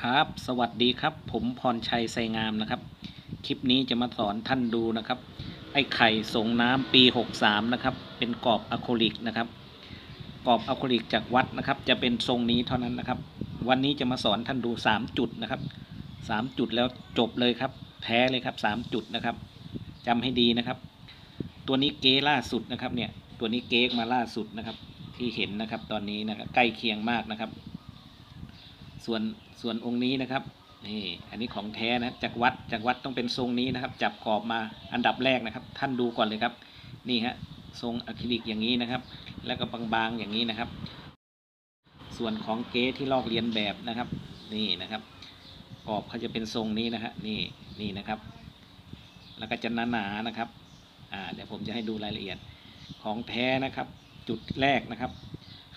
ครับ สวัสดีครับ ผมพรชัยไซงามนะครับ คลิปนี้จะมาสอนท่านดูนะครับ ไอ้ไข่ส่งน้ำปี 63 นะครับ เป็นกรอบอะโคริกนะครับ กรอบอะโคริกจากวัดนะครับ จะเป็นทรงนี้เท่านั้นนะครับ วันนี้จะมาสอนท่านดู 3 จุดนะครับ 3 จุดแล้วจบเลยครับ แท้เลยครับ 3 จุดนะครับจำให้ดีนะครับ ตัวนี้เก๊ล่าสุดนะครับเนี่ย ตัวนี้เก๊มาล่าสุดนะครับ ที่เห็นนะครับ ตอนนี้นะครับใกล้เคียงมากนะครับ ส่วนส่วนองค์นี้นะครับนี่อันนี้ของแท้นะจากวัดจากวัดต้องเป็นทรงนี้นะครับ จับกรอบมาอันดับแรกนะครับ ท่านดูก่อนเลยครับ นี่ฮะทรงอะคริลิกอย่างนี้นะครับ แล้วก็บางๆอย่างนี้นะครับ ส่วนของเก๊ที่ลอกเลียนแบบนะครับ นี่นะครับ กรอบเขาจะเป็นทรงนี้นะฮะนี่นี่นะครับ แล้วก็จะหนาๆนะครับอ่าเดี๋ยวผมจะให้ดูรายละเอียดของแท้นะครับ จุดแรกนะครับ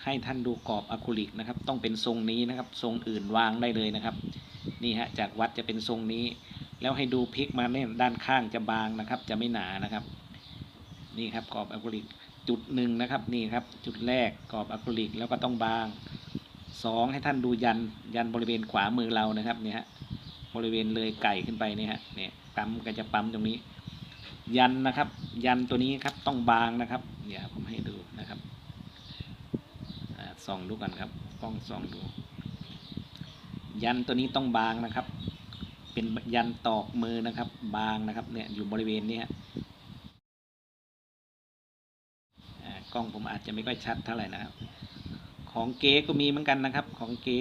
ให้ท่านดูกรอบอะคริลิกนะครับ ต้องเป็นทรงนี้นะครับ ทรงอื่นวางได้เลยนะครับ นี่ฮะจากวัดจะเป็นทรงนี้ แล้วให้ดูพลิกมาเนี่ยด้านข้างจะบางนะครับ จะไม่หนานะครับ นี่ครับกรอบอะคริลิกจุดหนึ่งนะครับนี่ครับ จุดแรกกรอบอะคริลิกแล้วก็ต้องบางสองให้ท่านดูยันยันบริเวณขวามือเรานะครับเนี่ยฮะบริเวณเลยไก่ขึ้นไปเนี่ยฮะเนี่ยปั๊มก็จะปั๊มตรงนี้ ยันนะครับ ยันตัวนี้ครับต้องบางนะครับเดี๋ยวผมให้ดูนะครับ ส่องดูกันครับกล้องส่องดู ยันตัวนี้ต้องบางนะครับ เป็นยันตอกมือนะครับ บางนะครับเนี่ยอยู่บริเวณนี้อ่ากล้องผมอาจจะไม่ค่อยชัดเท่าไหร่นะครับ ของเก๊ก็มีเหมือนกันนะครับ ของเก๊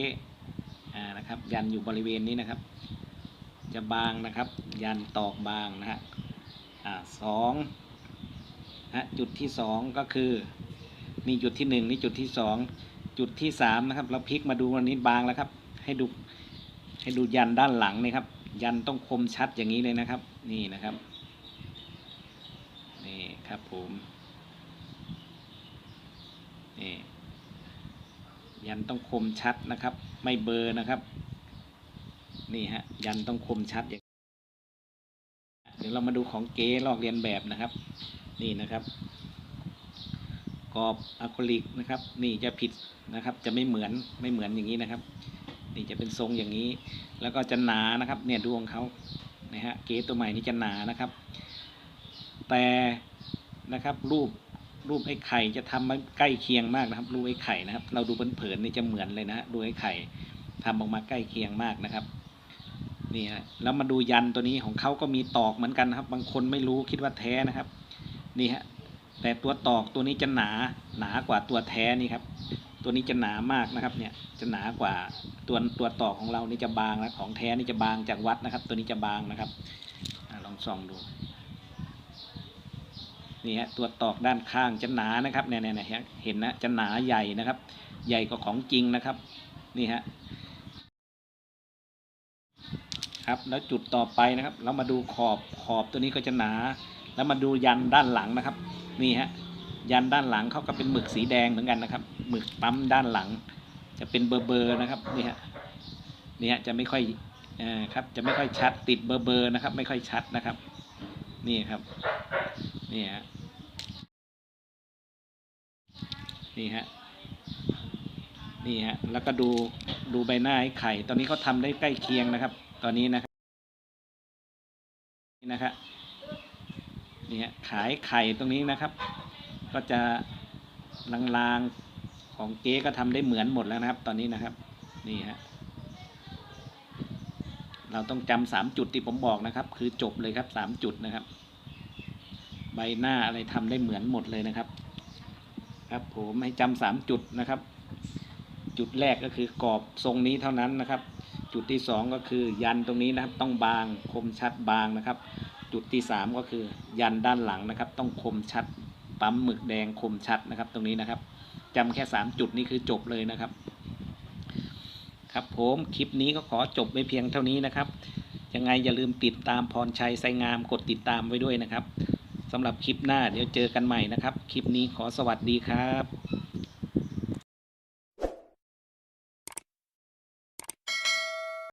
อ่านะครับ ยันอยู่บริเวณนี้นะครับ จะบางนะครับ ยันตอกบางนะฮะอ่าสองฮะจุดที่สองก็คือนี่จุดที่หนึ่งนี่จุดที่สอง จุดที่สามนะครับ เราพลิกมาดูวันนี้บางแล้วครับ ให้ดูให้ดูยันด้านหลังนี่ครับ ยันต้องคมชัดอย่างนี้เลยนะครับ นี่นะครับ นี่ครับผมนี่ยันต้องคมชัดนะครับ ไม่เบลอร์นะครับ นี่ฮะยันต้องคมชัดอย่างเดี๋ยวเรามาดูของเก๊ลอกเรียนแบบนะครับ นี่นะครับ อบอะคริลิกนะครับ นี่จะผิดนะครับ จะไม่เหมือนไม่เหมือนอย่างนี้นะครับ นี่จะเป็นทรงอย่างนี้ แล้วก็จะหนานะครับ เนี่ยดวงเขานะฮะเกสตัวใหม่นี้จะหนานะครับ แต่นะครับรูปรูปไอ้ไข่จะทำมาใกล้เคียงมากนะครับ รูปไอ้ไข่นะครับ เราดูเผินๆนี่จะเหมือนเลยนะฮะดูไอ้ไข่ทำออกมาใกล้เคียงมากนะครับนี่ฮะแล้วมาดูยันตัวนี้ของเขาก็มีตอกเหมือนกันนะครับ บางคนไม่รู้คิดว่าแท้นะครับ นี่ฮะ แต่ตัวตอกตัวนี้จะหนาหนากว่าตัวแท้นี่ครับ ตัวนี้จะหนามากนะครับเนี่ยจะหนากว่าตัวตัวตอกของเรานี่จะบางนะของแท้นี่จะบางจากวัดนะครับ ตัวนี้จะบางนะครับอลองส่องดูนี่ฮะตัวตอกด้านข้างจะหนานะครับเนี่ยเนี่ยเนี่ยเห็นนะจะหนาใหญ่นะครับ ใหญ่กว่าของจริงนะครับนี่ฮะครับแล้วจุดต่อไปนะครับ เรามาดูขอบขอบตัวนี้ก็จะหนา แล้วมาดูยันด้านหลังนะครับ นี่ฮะยันด้านหลังเขาก็เป็นหมึกสีแดงเหมือนกันนะครับหมึกปั๊มด้านหลัง จะเป็นเบอร์เบอร์นะครับนี่ฮะนี่ฮะจะไม่ค่อยอ่อครับจะไม่ค่อยชัดติดเบอร์เบอร์นะครับ ไม่ค่อยชัดนะครับ นี่ครับนี่ฮะนี่ฮะนี่ฮะแล้วก็ดูดูใบหน้าไอ้ไข่ ตอนนี้เขาทำได้ใกล้เคียงนะครับ ตอนนี้นะครับนี่นะครับ นี่ฮะขายไข่ตรงนี้นะครับ ก็จะลางๆของเก๊ก็ทำได้เหมือนหมดแล้วนะครับ ตอนนี้นะครับนี่ฮะเราต้องจำสามจุดที่ผมบอกนะครับ คือจบเลยครับสามจุดนะครับ ใบหน้าอะไรทำได้เหมือนหมดเลยนะครับ ครับผมให้จำสามจุดนะครับ จุดแรกก็คือกรอบทรงนี้เท่านั้นนะครับ จุดที่สองก็คือยันตรงนี้นะครับ ต้องบางคมชัดบางนะครับ จุดที่สามก็คือยันด้านหลังนะครับ ต้องคมชัดปั๊มหมึกแดงคมชัดนะครับ ตรงนี้นะครับจำแค่สามจุดนี้คือจบเลยนะครับ ครับผมคลิปนี้ก็ขอจบไปเพียงเท่านี้นะครับยังไงอย่าลืมติดตามพรชัยไซงามกดติดตามไว้ด้วยนะครับสำหรับคลิปหน้าเดี๋ยวเจอกันใหม่นะครับ คลิปนี้ขอสวัสดีครับ